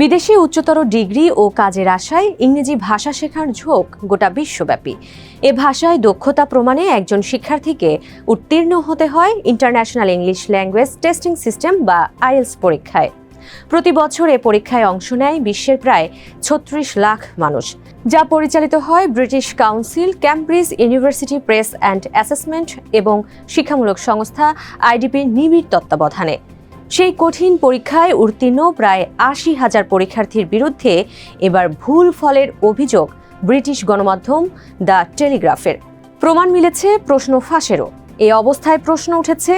বিদেশি উচ্চতর ডিগ্রি ও কাজের আশায় ইংরেজি ভাষা শেখার ঝোঁক গোটা বিশ্বব্যাপী। এ ভাষায় দক্ষতা প্রমাণে একজন শিক্ষার্থীকে উত্তীর্ণ হতে হয় international English language testing system বা আইএলস পরীক্ষায়। প্রতি বছর এ পরীক্ষায় অংশ নেয় বিশ্বের প্রায় ছত্রিশ লাখ মানুষ। যা পরিচালিত হয় British council, Cambridge university press and assessment এবং শিক্ষামূলক সংস্থা আইডিপির নিবিড় তত্ত্বাবধানে। সেই কঠিন পরীক্ষায় উত্তীর্ণ প্রায় আশি হাজার পরীক্ষার্থীর বিরুদ্ধে এবার ভুল ফলের অভিযোগ ব্রিটিশ গণমাধ্যম দ্য টেলিগ্রাফের। প্রমাণ মিলেছে প্রশ্ন ফাঁসেরও। এই অবস্থায় প্রশ্ন উঠেছে,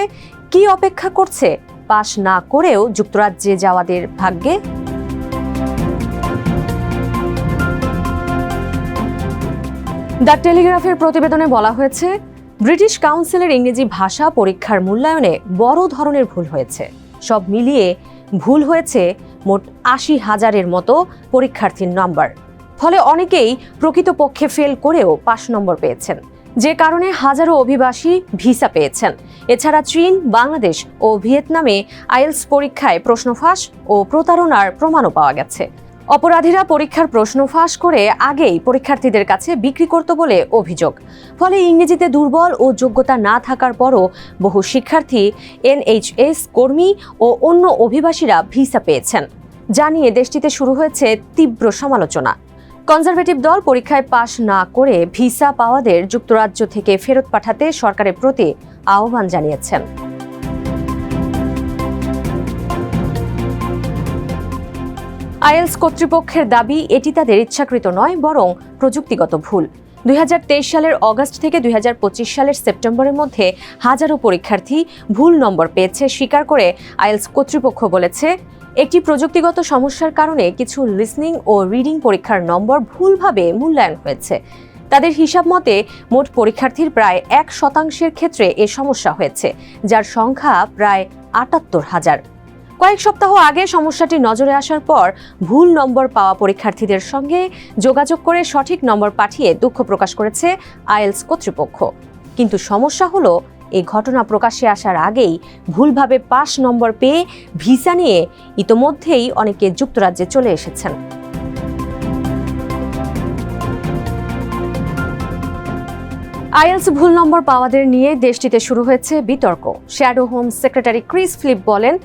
কি অপেক্ষা করছে? পাশ না করেও যুক্তরাজ্যে যাওয়াদের ভাগ্যে? দ্য টেলিগ্রাফের প্রতিবেদনে বলা হয়েছে, ব্রিটিশ কাউন্সিলের ইংরেজি ভাষা পরীক্ষার মূল্যায়নে বড় ধরনের ভুল হয়েছে। সব মিলিয়ে ভুল হয়েছে মোট আশি হাজারের মতো পরীক্ষার্থীর নম্বর। ফলে অনেকেই প্রকৃতপক্ষে ফেল করেও পাশ নম্বর পেয়েছেন। যে কারণে হাজারো অভিবাসী ভিসা পেয়েছেন। এছাড়া চীন, বাংলাদেশ ও ভিয়েতনামে আইএলস পরীক্ষায় প্রশ্ন ফাঁস ও প্রতারণার প্রমাণও পাওয়া গেছে। অপরাধীরা পরীক্ষার প্রশ্ন ফাঁস করে আগেই পরীক্ষার্থীদের কাছে বিক্রি করত বলে অভিযোগ। ফলে ইংরেজিতে দুর্বল ও যোগ্যতা না থাকার পরও বহু শিক্ষার্থী, এনএইচএস কর্মী ও অন্য অভিবাসীরা ভিসা পেয়েছেন। যা নিয়ে দেশটিতে শুরু হয়েছে তীব্র সমালোচনা। কনজারভেটিভ দল পরীক্ষায় পাশ না করে ভিসা পাওয়াদের যুক্তরাজ্য থেকে ফেরত পাঠাতে সরকারের প্রতি আহ্বান জানিয়েছেন। আইএলস কর্তৃপক্ষের দাবি, এটি তাদের ইচ্ছাকৃত নয়, বরং প্রযুক্তিগত ভুল। দুই হাজার তেইশ সালের অগস্ট থেকে দুই হাজার পঁচিশ সালের সেপ্টেম্বরের মধ্যে হাজারো পরীক্ষার্থী ভুল নম্বর পেয়েছে, স্বীকার করে আইএলস কর্তৃপক্ষ বলেছে। একটি প্রযুক্তিগত সমস্যার কারণে কিছু লিসনিং ও রিডিং পরীক্ষার নম্বর ভুলভাবে মূল্যায়ন হয়েছে। তাদের হিসাব মতে, মোট পরীক্ষার্থীর প্রায় এক শতাংশের ক্ষেত্রে এ সমস্যা হয়েছে, যার সংখ্যা প্রায় আটাত্তর হাজার। কয়েক সপ্তাহ আগে সমস্যাটি নজরে আসার পর ভুল নম্বর পাওয়া পরীক্ষার্থীদের সঙ্গে যোগাযোগ করে সঠিক নম্বর পাঠিয়ে দুঃখ প্রকাশ করেছে আইএলস কর্তৃপক্ষ। কিন্তু সমস্যা হলো, এই ঘটনা প্রকাশ্যে আসার আগেই ভুলভাবে পাস নম্বর পেয়ে ভিসা নিয়ে ইতোমধ্যেই অনেকে যুক্তরাজ্যে চলে এসেছেন। আইএলস ভুল নম্বর পাওয়াদের নিয়ে দেশটিতে শুরু হয়েছে বিতর্ক। Shadow home secretary Chris Philp বলেন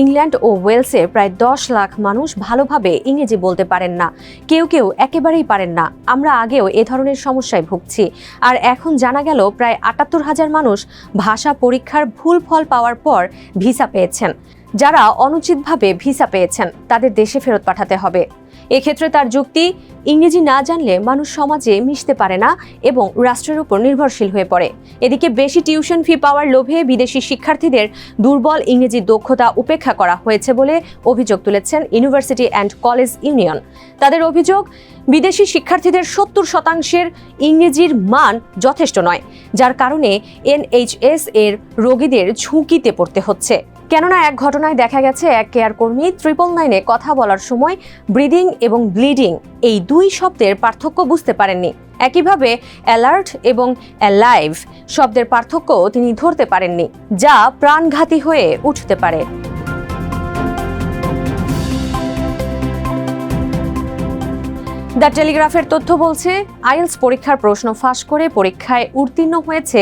ইংল্যান্ড ও ওয়েলসে প্রায় দশ লাখ মানুষ ভালোভাবে ইংরেজি বলতে পারেন না। কেউ কেউ একেবারেই পারেন না। আমরা আগেও এ ধরনের সমস্যায় ভুগছি। আর এখন জানা গেল প্রায় আটাত্তর হাজার মানুষ ভাষা পরীক্ষার ভুল ফল পাওয়ার পর ভিসা পেয়েছেন। যারা অনুচিতভাবে ভিসা পেয়েছেন, তাদের দেশে ফেরত পাঠাতে হবে। এক্ষেত্রে তার যুক্তি, ইংরেজি না জানলে মানুষ সমাজে মিশতে পারে না এবং রাষ্ট্রের উপর নির্ভরশীল হয়ে পড়ে। এদিকে বেশি টিউশন ফি পাওয়ার লোভে বিদেশি শিক্ষার্থীদের দুর্বল ইংরেজি দক্ষতা উপেক্ষা করা হয়েছে বলে অভিযোগ তুলেছেন ইউনিভার্সিটি অ্যান্ড কলেজ ইউনিয়ন। তাদের অভিযোগ, বিদেশি শিক্ষার্থীদের সত্তর শতাংশের ইংরেজির মান যথেষ্ট নয়, যার কারণে এনএইচএস এর রোগীদের ঝুঁকিতে পড়তে হচ্ছে। কেননা এক ঘটনায় দেখা গেছে এক কেয়ার কর্মী ট্রিপল নাইনে কথা বলার সময় ব্রিদিং এবং ব্লিডিং এই দুই শব্দের পার্থক্য বুঝতে পারেননি। একইভাবে অ্যালার্ট এবং অ্যালাইভ শব্দের পার্থক্য তিনি ধরতে পারেননি, যা প্রাণঘাতী হয়ে উঠতে পারে। দ্য টেলিগ্রাফের তথ্য বলছে, আইএলস পরীক্ষার প্রশ্ন ফাঁস করে পরীক্ষায় উত্তীর্ণ হয়েছে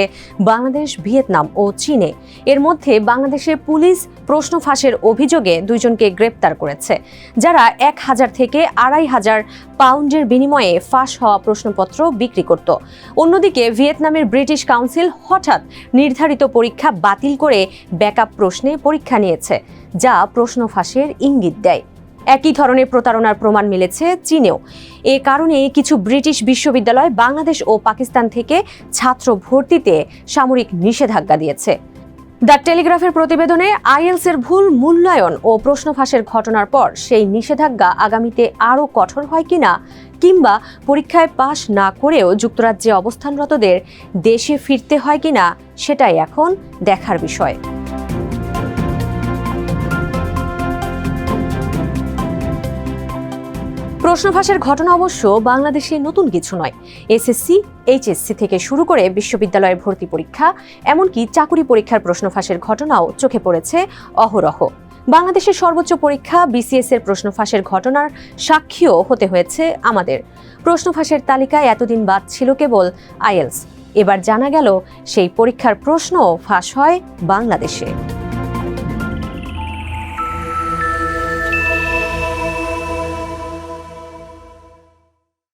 বাংলাদেশ, ভিয়েতনাম ও চীনে। এর মধ্যে বাংলাদেশের পুলিশ প্রশ্ন ফাঁসের অভিযোগে দুইজনকে গ্রেপ্তার করেছে, যারা এক হাজার থেকে আড়াই হাজার পাউন্ডের বিনিময়ে ফাঁস হওয়া প্রশ্নপত্র বিক্রি করত। অন্যদিকে ভিয়েতনামের ব্রিটিশ কাউন্সিল হঠাৎ নির্ধারিত পরীক্ষা বাতিল করে ব্যাকআপ প্রশ্নে পরীক্ষা নিয়েছে, যা প্রশ্ন ফাঁসের ইঙ্গিত দেয়। একই ধরনের প্রতারণার প্রমাণ মিলেছে চীনেও। এ কারণে কিছু ব্রিটিশ বিশ্ববিদ্যালয় বাংলাদেশ ও পাকিস্তান থেকে ছাত্র ভর্তিতে সামরিক নিষেধাজ্ঞা দিয়েছে। দ্য টেলিগ্রাফের প্রতিবেদনে আইএলস এর ভুল মূল্যায়ন ও প্রশ্ন ফাঁসের ঘটনার পর সেই নিষেধাজ্ঞা আগামীতে আরও কঠোর হয় কিনা কিংবা পরীক্ষায় পাশ না করেও যুক্তরাজ্যে অবস্থানরতদের দেশে ফিরতে হয় কিনা সেটাই এখন দেখার বিষয়। প্রশ্নভাসের ঘটনা অবশ্য বাংলাদেশে নতুন কিছু নয়। এসএসসি এইচএসসি থেকে শুরু করে বিশ্ববিদ্যালয়ের ভর্তি পরীক্ষা, এমনকি চাকুরি পরীক্ষার প্রশ্নফাঁসের ঘটনাও চোখে পড়েছে অহরহ। বাংলাদেশের সর্বোচ্চ পরীক্ষা বিসিএস এর প্রশ্ন ফাঁসের ঘটনার সাক্ষীও হতে হয়েছে আমাদের। প্রশ্ন ফাঁসের তালিকায় এতদিন বাদ ছিল কেবল আইএলস এবার জানা গেল, সেই পরীক্ষার প্রশ্ন ফাঁস হয় বাংলাদেশে।